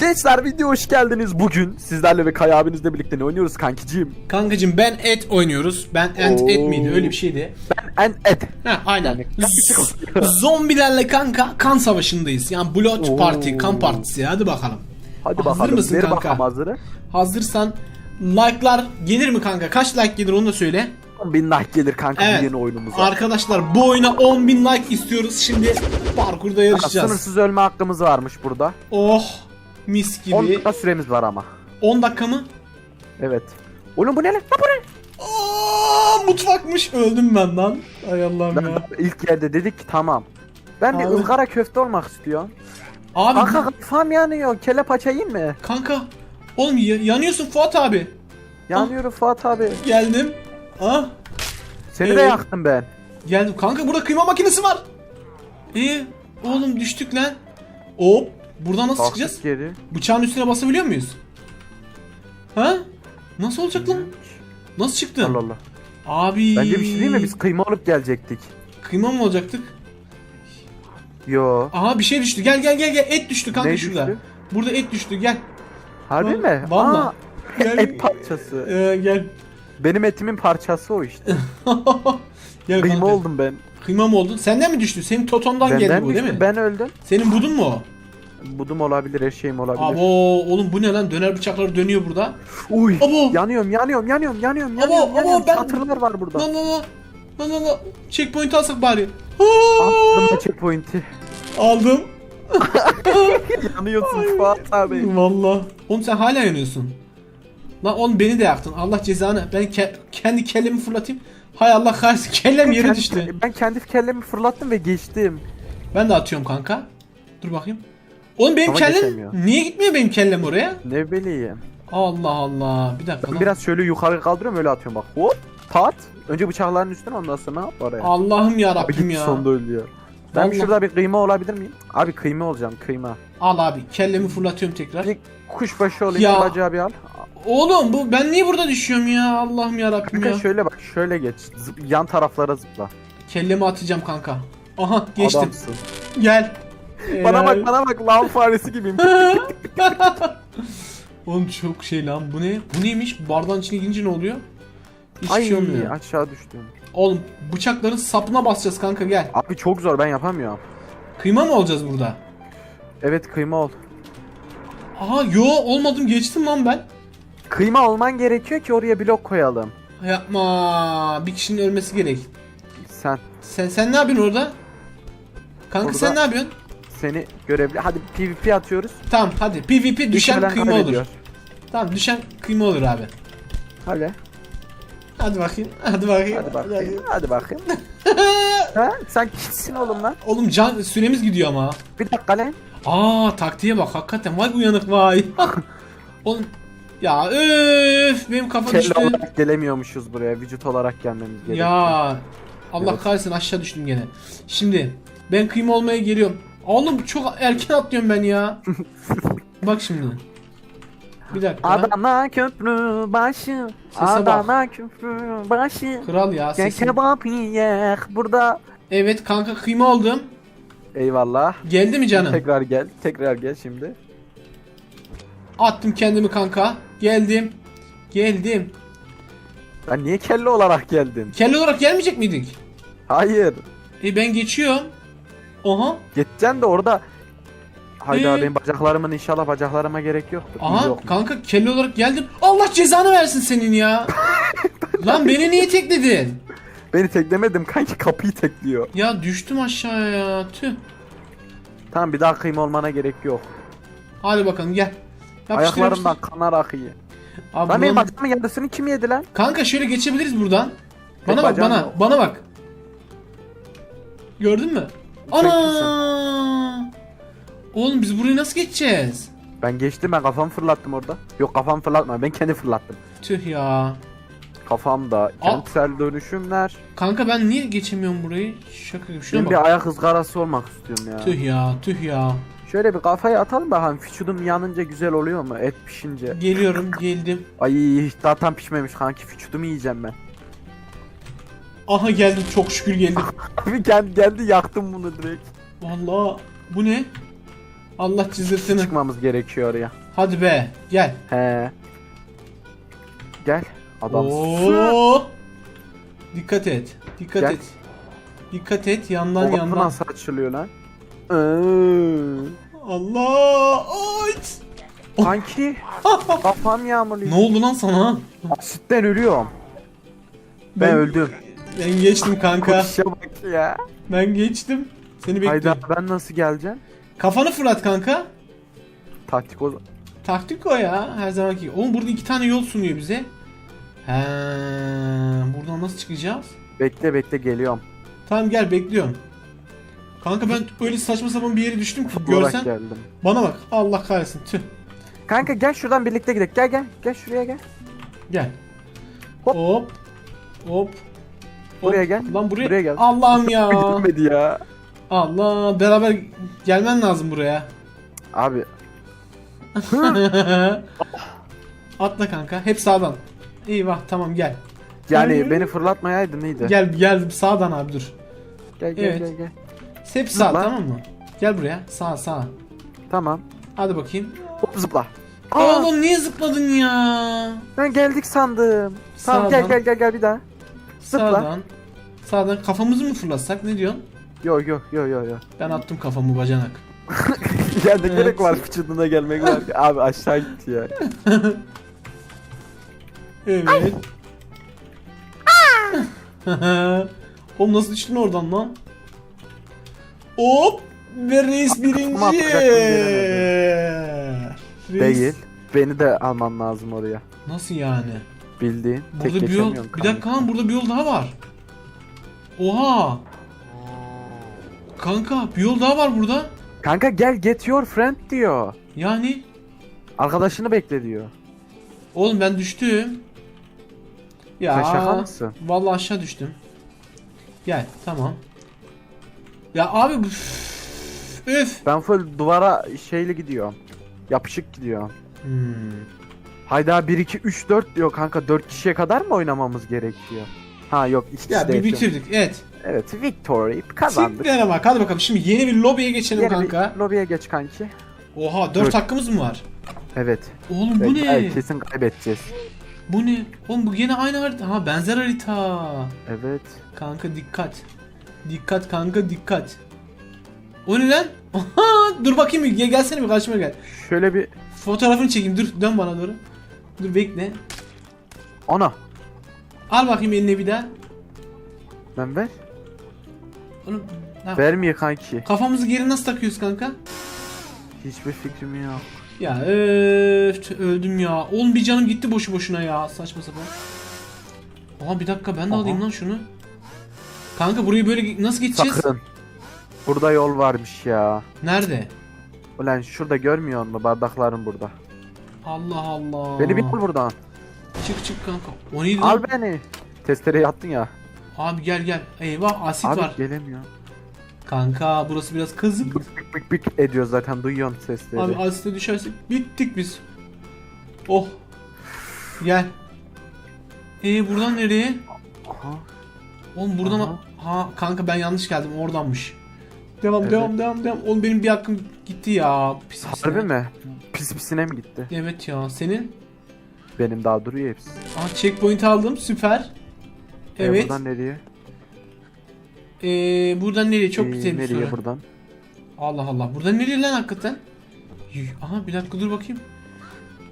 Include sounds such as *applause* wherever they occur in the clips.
Gençler video hoş geldiniz. Bugün sizlerle ve Kaya abinizle birlikte ne oynuyoruz kankiciğim? Kankacım ben et oynuyoruz. Ben and Oo. et miydi öyle bir şeydi. Ben en et. Ha aynen. Z-. Zombilerle kanka kan savaşındayız. Yani Blood Oo. Party, kan partisi. Hadi bakalım. Hadi Hazır bakalım. mısın Ver kanka? bakalım hazırı. Hazırsan like'lar gelir mi kanka? Kaç like gelir onu da söyle. 10 bin like gelir kanka Evet. yeni oyunumuza. Arkadaşlar bu oyuna 10.000 like istiyoruz. Şimdi parkurda yarışacağız. Sınırsız ölme hakkımız varmış burada. Oh mis 10 gibi. dakika süremiz var ama. 10 dakika mı? Evet. Oğlum bu ne lan? Bu ne? Aa, mutfakmış. Öldüm ben lan. Ay Allah'ım ya. ilk yerde dedik ki tamam. Ben bir Abi. ızgara köfte olmak istiyorum. Abi Kanka kafam yanıyor. Kelle paça yiyeyim mi? kanka. Oğlum ya- yanıyorsun Fuat abi. Yanıyorum Fuat abi. Geldim. Ah Seni de Evet. yaktım ben. geldim. Kanka burada kıyma makinesi var. İyi. Oğlum düştük lan. Hop. Buradan nasıl çıkacağız? Kalktık geri. Bıçağın üstüne basabiliyor muyuz? Ha? Nasıl olacak lan? Nasıl çıktın? Allah Allah. Abi. Bence bir şey değil mi? Biz kıyma alıp gelecektik. Kıyma mı olacaktık? Yo. Aha bir şey düştü. Gel gel gel gel. Et düştü kanka Ne şurada. düştü? Burada et düştü. Gel. Harbi Va- mi? Valla. Aa, *laughs* Gel. et parçası. Ee, gel. Benim etimin parçası o işte. *laughs* gel Kıyma kanka. oldum ben. Kıyma mı oldun? Senden mi düştü? Senin totondan geldi Benden bu değil düştü, mi? Ben öldüm. Senin budun mu o? Budum olabilir, eşeğim olabilir. Abo oğlum bu ne lan? Döner bıçakları dönüyor burada. Uy. Abo. Yanıyorum, yanıyorum, yanıyorum, yanıyorum, Abo, yanıyorum. abo, yanıyorum. ben- Satırlar var burada. Lan lan lan. Lan lan lan. Checkpoint alsak bari. Attım da checkpoint'i. Aldım. *laughs* Yanıyorsun Fuat abi. Valla. Oğlum sen hala yanıyorsun. Lan oğlum beni de yaktın. Allah cezanı. Ben ke- kendi kellemi fırlatayım. Hay Allah kahretsin. Kellem yere düştü. Ben kendi kellemi fırlattım ve geçtim. Ben de atıyorum kanka. Dur bakayım. Oğlum benim Ama kellem geçemiyor. niye gitmiyor benim kellem oraya? Ne bileyim. Allah Allah. Bir dakika Ben biraz şöyle yukarı kaldırıyorum öyle atıyorum bak. Hop. Pat. Önce bıçakların üstüne ondan sonra oraya. Allah'ım ya Abi Rabbim gitti ya. sonunda ölüyor. Ben Vallahi. şurada bir kıyma olabilir miyim? Abi kıyma olacağım kıyma. Al abi kellemi fırlatıyorum tekrar. Bir kuşbaşı olayım Ya. ya. bacağı bir al. Oğlum bu ben niye burada düşüyorum ya? Allah'ım ya Rabbim Kanka ya. şöyle bak şöyle geç. Zıp- yan taraflara zıpla. Kellemi atacağım kanka. Aha geçtim. Adamsın. Gel. Bana bak bana bak lav faresi gibiyim. *laughs* Oğlum çok şey lan bu ne? Bu neymiş? Bardağın içine girince ne oluyor? Hiçbir Ay şey olmuyor. aşağı düştüm. Oğlum bıçakların sapına basacağız kanka gel. Abi çok zor ben yapamıyorum. Kıyma mı olacağız burada? Evet kıyma ol. Aha yo olmadım geçtim lan ben. Kıyma olman gerekiyor ki oraya blok koyalım. Yapma. Bir kişinin ölmesi gerek. Sen Sen sen ne yapıyorsun orada? Kanka Burada- sen ne yapıyorsun? Seni görevli. Hadi PvP atıyoruz. Tamam hadi PvP düşen Düşmeden kıyma olur. kaybediyor. Tamam düşen kıyma olur abi. Hadi. Hadi bakayım. Hadi bakayım. Hadi bakayım. Hadi bakayım. *laughs* ha? Sen kimsin oğlum lan? Oğlum can süremiz gidiyor ama. Bir dakika lan. Aa taktiğe bak hakikaten vay uyanık vay. *laughs* Oğlum ya öf benim kafa Kelle düştü. olarak gelemiyormuşuz buraya. Vücut olarak gelmemiz gerekiyor. Ya Allah Evet. kahretsin aşağı düştüm gene. Şimdi ben kıyma olmaya geliyorum. Oğlum çok erken atlıyorum ben ya. *laughs* Bak şimdi. Bir dakika. Adana köprü başı. Sese bak. Adana köprü başı. Kral ya Gel sesin. kebap yiyek burada. Evet kanka kıyma oldum. Eyvallah. Geldi mi canım? Tekrar gel. Tekrar gel şimdi. Attım kendimi kanka. Geldim. Geldim. Sen niye kelle olarak geldin? Kelle olarak gelmeyecek miydik? Hayır. E ben geçiyorum. Oha. Geçeceksin de orada Hayda Ee? benim bacaklarımın inşallah bacaklarıma gerek yoktur. Aha Yok. kanka kelle olarak geldim. Allah cezanı versin senin ya. *laughs* Lan beni niye tekledin? Beni teklemedim kanki kapıyı tekliyor. Ya düştüm aşağıya ya. Tüh. Tamam bir daha kıyma olmana gerek yok. Hadi bakalım gel. Yapıştır, Ayaklarımdan yapıştır. kanar akıyor. Abi Lan benim buranın- bacağımın yarısını kim yedi lan? Kanka şöyle geçebiliriz buradan. Bana bak bacağım bana. yok. Bana bak. Gördün mü? Ana! Oğlum biz burayı nasıl geçeceğiz? Ben geçtim ben kafamı fırlattım orada. Yok kafamı fırlatma ben kendi fırlattım. Tüh ya. Kafamda kentsel dönüşümler. Kanka ben niye geçemiyorum burayı? Şaka gibi. Şuna Ben bak. bir ayak ızgarası olmak istiyorum ya. Tüh ya, tüh ya. Şöyle bir kafayı atalım bakalım vücudum yanınca güzel oluyor mu et pişince. Geliyorum, geldim. Ay daha tam pişmemiş kanki vücudumu yiyeceğim ben. Aha geldim, çok şükür geldim. Abi geldi, *laughs* geldi yaktım bunu direkt. Vallahi bu ne? Allah cızırtını. Çıkmamız gerekiyor ya. Hadi be gel. He. Gel. Adam. Oo. Dikkat et. Dikkat Gel. et. Dikkat et yandan O yandan. nasıl açılıyor lan? Iıı. Allah! Ay! Kanki. Kafam yağmurluyor. Ne oldu lan sana? Asitten ölüyorum. Ben, Ben- öldüm. Ben geçtim kanka. Koşa bak ya. Ben geçtim. Seni bekliyorum. Hayda ben nasıl geleceğim? Kafanı fırlat kanka. Taktik o. Taktik o ya her zamanki. Oğlum burada iki tane yol sunuyor bize. He, buradan nasıl çıkacağız? Bekle bekle geliyorum. Tamam gel bekliyorum. Kanka ben öyle saçma sapan bir yere düştüm ki Olarak görsen. geldim. Bana bak Allah kahretsin tüh. Kanka gel şuradan birlikte gidelim. Gel gel. Gel şuraya gel. Gel. Hop. Hop. Hop. Buraya gel. Lan buraya. Buraya gel. Allah'ım ya. *laughs* Gitmedi ya. Allah beraber gelmen lazım buraya. Abi *laughs* Atla kanka. Hep sağdan. Eyvah tamam gel. yani beni fırlatmayaydın iyiydi. Gel geldim sağdan abi dur. gel gel Evet. gel, gel. Hep sağ Zıpla. tamam mı? Gel buraya. Sağ sağ. Tamam. Hadi bakayım. Hop zıpla. Aa, Oğlum niye zıpladın ya? ben geldik sandım. Tamam gel Sağdan. gel gel gel bir daha. Zıpla. Sağdan. Sağdan kafamızı mı fırlatsak ne diyorsun? Yo yo yo yo yo. Ben attım kafamı bacanak. *laughs* ya ne Evet. gerek var vücuduna gelmek var. ki? *laughs* Abi aşağı gitti ya. *laughs* Evet. Oğlum nasıl düştün oradan lan? Hop! Ve reis birinci. Reis- Değil. Beni de alman lazım oraya. Nasıl yani? Bildiğin. Tek Burada bir yol. Bir dakika lan burada bir yol daha var. Oha! Kanka bir yol daha var burada. Kanka gel get your friend diyor. Yani Arkadaşını bekle diyor. oğlum ben düştüm. Ya Sen şaka mısın? Vallahi aşağı düştüm. Gel tamam. Ya abi bu Üf. Ben full duvara şeyli gidiyorum. Yapışık gidiyorum. Hmm. Hayda 1 2 3 4 diyor kanka 4 kişiye kadar mı oynamamız gerekiyor? Ha yok 2 Ya kişi bir de bitirdik. Evet. Evet victory kazandık. Siktir bak. Hadi bakalım. Şimdi yeni bir lobiye geçelim Yeni kanka. bir lobiye geç kanki. Oha 4 Dur. hakkımız mı var? Evet. Oğlum bu Ve- ne? evet, kesin kaybedeceğiz. Bu ne? Oğlum bu yine aynı harita. Ha benzer harita. Evet. Kanka dikkat. Dikkat kanka dikkat. O ne lan? *laughs* Dur bakayım bir gel, gelsene bir karşıma gel. Şöyle bir Fotoğrafını çekeyim dur dön bana doğru. Dur bekle. ana Al bakayım eline bir daha. ben ver. Oğlum, ha, Vermiyor kanki. kafamızı geri nasıl takıyoruz kanka? Hiçbir fikrim yok. Ya öf, öldüm ya. Oğlum bir canım gitti boşu boşuna ya. Saçma sapan. Aa bir dakika ben de Aha. alayım lan şunu. Kanka burayı böyle nasıl geçeceğiz? Sakın. Burada yol varmış ya. Nerede? Ulan şurada görmüyor musun bardakların burada. Allah Allah. Beni bir al buradan. Çık çık kanka. O neydi lan? Al beni. Testereye attın ya. Abi gel gel. Eyvah asit Abi var. gelemiyor. Kanka burası biraz kazık. Bık bık bık ediyor zaten duyuyorsun sesleri. Abi asite düşersek bittik biz. Oh. Gel. Ee buradan nereye? Aha. Oğlum buradan Aha. ha kanka ben yanlış geldim oradanmış. Devam Evet. devam devam devam. Oğlum benim bir hakkım gitti ya. Pis pisine. Harbi mi? Pis pisine mi gitti? Evet ya. Senin? Benim daha duruyor hepsi. Aa checkpoint aldım. Süper. Ee, Evet. buradan nereye? Ee, buradan nereye? Çok Ee, güzel bir Nereye soru. buradan? Allah Allah. Buradan nereye lan hakikaten? Aha bir dakika dur bakayım.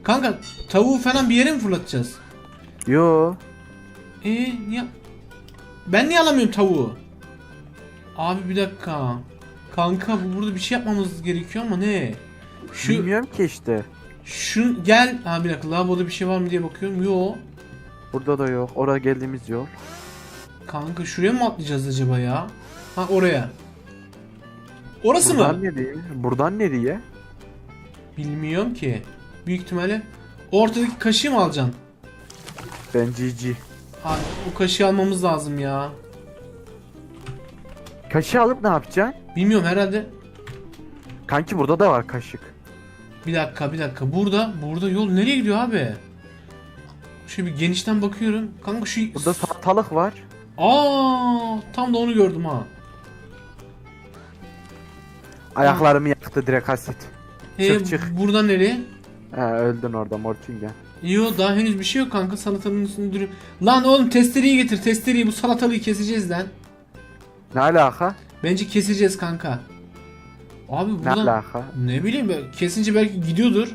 Kanka tavuğu falan bir yere mi fırlatacağız? Yo. Ee niye? Ben niye alamıyorum tavuğu? Abi bir dakika. Kanka bu burada bir şey yapmamız gerekiyor ama ne? Şu Bilmiyorum ki işte. şu gel. Ha bir dakika lavaboda bir şey var mı diye bakıyorum. Yo. Burada da yok. Oraya geldiğimiz yol. Kanka şuraya mı atlayacağız acaba ya? Ha oraya. Orası buradan mı? nereye? Buradan nereye? Bilmiyorum ki. Büyük ihtimalle ortadaki kaşığı mı alacaksın? Ben GG. Abi o kaşığı almamız lazım ya. Kaşığı alıp ne yapacaksın? Bilmiyorum herhalde. Kanki burada da var kaşık. Bir dakika bir dakika. Burada burada yol nereye gidiyor abi? Şöyle bir genişten bakıyorum. Kanka şu Burada salatalık var. Aa tam da onu gördüm ha. Ayaklarımı yaktı direkt asit. Ee, Çık, çık. Buradan nereye? He öldün orada Mortingen. Yo daha henüz bir şey yok kanka salatalığın üstünde duruyor. Lan oğlum testereyi getir testereyi bu salatalığı keseceğiz lan. Ne alaka? Bence keseceğiz kanka. Abi Ne buradan alaka? ne bileyim kesince belki gidiyordur.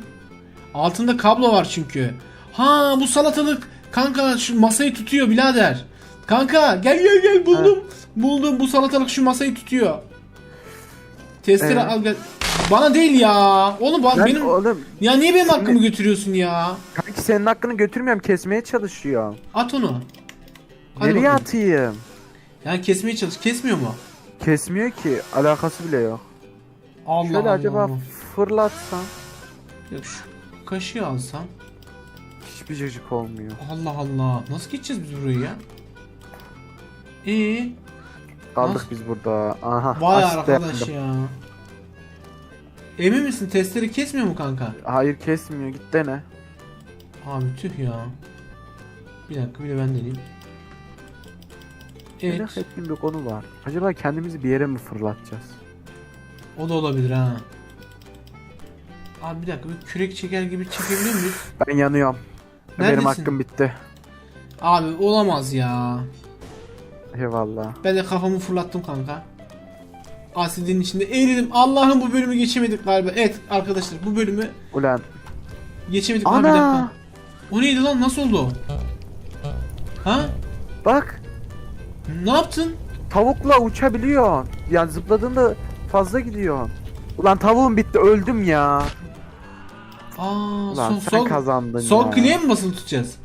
Altında kablo var çünkü. Ha bu salatalık kanka şu masayı tutuyor birader. Kanka gel gel gel buldum. Buldum bu salatalık şu masayı tutuyor. Testere Evet. al gel. Bana değil ya. Oğlum bak Ben benim oğlum ya niye benim hakkımı götürüyorsun ya? kanki senin hakkını götürmüyorum kesmeye çalışıyorum. At onu. Hadi Nereye bakayım. atayım? Yani kesmeye çalış. Kesmiyor mu? Kesmiyor ki alakası bile yok. Allah Şöyle Allah. acaba fırlatsam Ya şu kaşığı alsam. hiçbir cacık olmuyor. Allah Allah. Nasıl geçeceğiz biz burayı ya? İyi. Kaldık Nasıl? biz burada. Aha. Vay asist arkadaş yaptım. ya. Emin misin? Testleri kesmiyor mu kanka? Hayır kesmiyor git dene. Abi tüh ya. Bir dakika bir de ben deneyeyim. Evet. Merak ettiğim bir konu var. Acaba kendimizi bir yere mi fırlatacağız? O da olabilir ha. Abi bir dakika bir kürek çeker gibi çekebilir miyiz? Ben yanıyorum. Neredesin? Benim hakkım bitti. Abi olamaz ya. Eyvallah. Ben de kafamı fırlattım kanka. Asidin içinde eridim. Allah'ım bu bölümü geçemedik galiba. Evet arkadaşlar bu bölümü Ulan. geçemedik. Ana! O neydi lan? Nasıl oldu? Ha? Bak. Ne yaptın? Tavukla uçabiliyorsun. Yani zıpladığında fazla gidiyorsun. Ulan tavuğum bitti öldüm ya. Aa, Ulan sol, sen sol, kazandın sol ya. kliğe mi basılı tutacağız?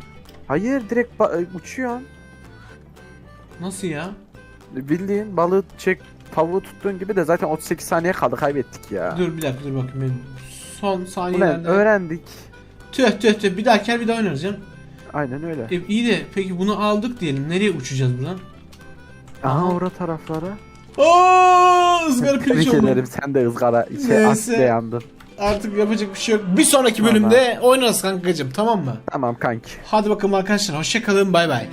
Hayır direkt e, uçuyorsun. Nasıl ya? Bildiğin balığı çek tavuğu tuttuğun gibi de zaten 38 saniye kaldı kaybettik ya. Dur bir dakika dur bakayım ben. Son Ulan saniyelerde. öğrendik. Tüh tüh tüh bir dahaki bir daha oynayacağım. Aynen öyle. E, iyi de peki bunu aldık diyelim. Nereye uçacağız buradan? Aha ora taraflara. Aa, ızgara piliç Tebrik oldu. ederim sen de ızgara içe Neyse. asle yandın. Artık yapacak bir şey yok. Bir sonraki bölümde oynarız kankacım tamam mı? Tamam kanki. Hadi bakalım arkadaşlar hoşça kalın bay bay.